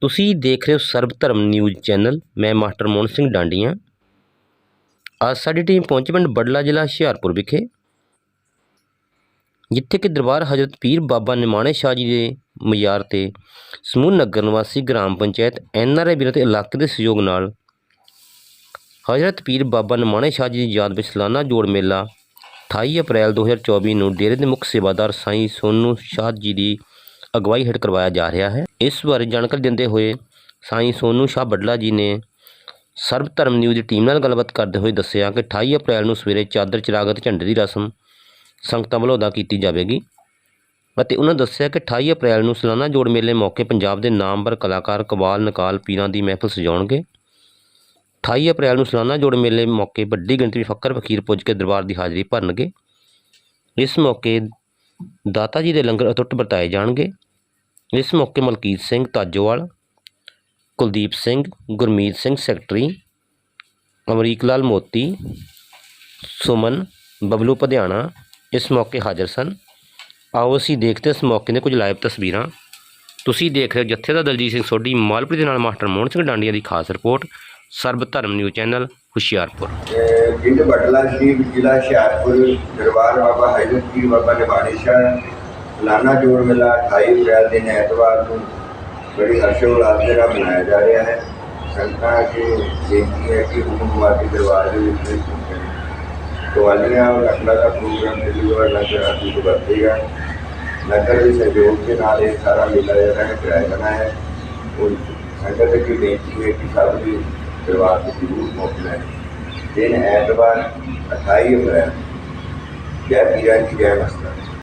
ਤੁਸੀਂ ਦੇਖ ਰਹੇ ਹੋ ਸਰਬ ਧਰਮ ਨਿਊਜ਼ ਚੈਨਲ, ਮੈਂ ਮਾਸਟਰ ਮੋਹਨ ਸਿੰਘ ਡਾਂਡੀਆਂ। ਅੱਜ ਸਾਡੀ ਟੀਮ ਪਹੁੰਚੀ ਪਿੰਡ ਬੜਲਾ ਜ਼ਿਲ੍ਹਾ ਹੁਸ਼ਿਆਰਪੁਰ ਵਿਖੇ। ਜਿੱਥੇ ਕਿ ਦਰਬਾਰ ਹਜ਼ਰਤ ਪੀਰ ਬਾਬਾ ਨਿਮਾਣੇ ਸ਼ਾਹ ਜੀ ਦੇ ਮਜ਼ਾਰ ਤੇ ਸਮੂਹ ਨਗਰ ਨਿਵਾਸੀ ਗ੍ਰਾਮ ਪੰਚਾਇਤ ਐਨਆਰਆਈ ਵੀਰਾਂ ਤੇ ਇਲਾਕੇ ਦੇ ਸਹਿਯੋਗ ਨਾਲ ਹਜ਼ਰਤ ਪੀਰ ਬਾਬਾ ਨਿਮਾਣੇ ਸ਼ਾਹ ਜੀ ਦੀ ਯਾਦ ਵਿੱਚ ਸਾਲਾਨਾ ਜੋੜ ਮੇਲਾ 28 ਅਪ੍ਰੈਲ 2024 ਨੂੰ ਡੇਰੇ ਦੇ ਮੁੱਖ ਸੇਵਾਦਾਰ ਸਾਈਂ ਸੋਨੂ ਸ਼ਾਹ ਜੀ ਦੀ ਅਗਵਾਈ ਹੇਠ ਕਰਵਾਇਆ ਜਾ ਰਿਹਾ ਹੈ। ਇਸ ਬਾਰੇ ਜਾਣਕਾਰੀ ਦਿੰਦੇ ਹੋਏ ਸਾਈਂ ਸੋਨੂ ਸ਼ਾਹ ਬੱਡਲਾ ਜੀ ਨੇ ਸਰਬ ਧਰਮ ਨਿਊਜ਼ ਦੀ ਟੀਮ ਨਾਲ ਗੱਲਬਾਤ ਕਰਦੇ ਹੋਏ ਦੱਸਿਆ ਕਿ 28 ਅਪ੍ਰੈਲ ਨੂੰ ਸਵੇਰੇ ਚਾਦਰ ਚਿਰਾਗ ਅਤੇ ਝੰਡੇ ਦੀ ਰਸਮ ਸੰਗਤਾਂ ਵੱਲੋਂ ਅਦਾ ਕੀਤੀ ਜਾਵੇਗੀ ਅਤੇ ਉਹਨਾਂ ਦੱਸਿਆ ਕਿ 28 ਅਪ੍ਰੈਲ ਨੂੰ ਸਾਲਾਨਾ ਜੋੜ ਮੇਲੇ ਮੌਕੇ ਪੰਜਾਬ ਦੇ ਨਾਮਵਰ ਕਲਾਕਾਰ ਕਵਾਲ ਨਕਾਲ ਪੀਰਾਂ ਦੀ ਮਹਿਫਲ ਸਜਾਉਣਗੇ। 28 ਅਪ੍ਰੈਲ ਨੂੰ ਸਲਾਨਾ ਜੋੜ ਮੇਲੇ ਮੌਕੇ ਵੱਡੀ ਗਿਣਤੀ ਵਿੱਚ ਫੱਕਰ ਫਕੀਰ ਪੁੱਜ ਕੇ ਦਰਬਾਰ ਦੀ ਹਾਜ਼ਰੀ ਭਰਨਗੇ। ਇਸ ਮੌਕੇ ਦਾਤਾ ਜੀ ਦੇ ਲੰਗਰ ਅਟੁੱਟ ਵਰਤਾਏ ਜਾਣਗੇ। ਇਸ ਮੌਕੇ ਮਲਕੀਤ ਸਿੰਘ ਤਾਜੋਵਾਲ, ਕੁਲਦੀਪ ਸਿੰਘ, ਗੁਰਮੀਤ ਸਿੰਘ ਸੈਕਟਰੀ, ਅਮਰੀਕ ਲਾਲ ਮੋਤੀ, ਸੁਮਨ, ਬਬਲੂ ਪਧਿਆਣਾ ਇਸ ਮੌਕੇ ਹਾਜ਼ਰ ਸਨ। ਆਓ ਅਸੀਂ ਦੇਖਦੇ ਇਸ ਮੌਕੇ ਦੇ ਕੁਝ ਲਾਈਵ ਤਸਵੀਰਾਂ। ਤੁਸੀਂ ਦੇਖ ਰਹੇ ਹੋ ਜੱਥੇ ਦਲਜੀਤ ਸਿੰਘ ਸੋਢੀ, ਮਾਲਪੁਰ ਦੇ ਨਾਲ ਮਾਸਟਰ ਮੋਹਨ ਸਿੰਘ ਡਾਂਡੀਆਂ ਦੀ ਖਾਸ report Sarab Dharam news channel, Hoshiarpur. ਅਹ ਪਿੰਡ ਬਟਲਾ ਸ਼ਰੀਫ ਜ਼ਿਲ੍ਹਾ ਹੁਸ਼ਿਆਰਪੁਰ, ਦਰਬਾਰ ਬਾਬਾ ਹਾਜਰ ਪੀਰ ਬਾਬਾ ਨਿਵਾਣੀ ਸ਼ਾਹ ਲਾਨਾ ਜੋੜ ਮੇਲਾ 28 ਅਪ੍ਰੈਲ ਦੇ ਐਤਵਾਰ ਨੂੰ ਬੜੀ ਹਰਸ਼ੋ ਉਲਾਸ ਦੇ ਨਾਲ ਮਨਾਇਆ ਜਾ ਰਿਹਾ ਹੈ। ਸੰਗਤਾਂ ਅੱਗੇ ਬੇਨਤੀ ਹੈ ਕਿ ਹੁਕਮ ਵਾਦੀ ਦਰਬਾਰ ਦੇ ਵਿੱਚ ਕਵਾਲੀਆਂ ਔਰ ਦਾ ਪ੍ਰੋਗਰਾਮ ਦਿੱਲੀ ਵਾਰ ਲੰਗਰ ਆਦਿ ਤੋਂ ਵਰਤੇਗਾ। ਨਗਰ ਦੇ ਸਹਿਯੋਗ ਦੇ ਨਾਲ ਇਹ ਸਾਰਾ ਮੇਲਾ ਜਿਹੜਾ ਹੈ ਕਰਾਇਆ ਜਾਣਾ ਹੈ। ਉਹ ਸੰਗਤ ਅੱਗੇ ਬੇਨਤੀ ਹੈ ਕਿ ਸਭ ਦੀ ਦਰਬਾਰ ਤੇ ਜ਼ਰੂਰ ਪਹੁੰਚਣਾ ਹੈ ਦਿਨ ਐਤਵਾਰ 28 ਅਪ੍ਰੈਲ ਜੈ ਪੀਰਾਂ ਦੀ ਜੈ ਮਸਤਾਂ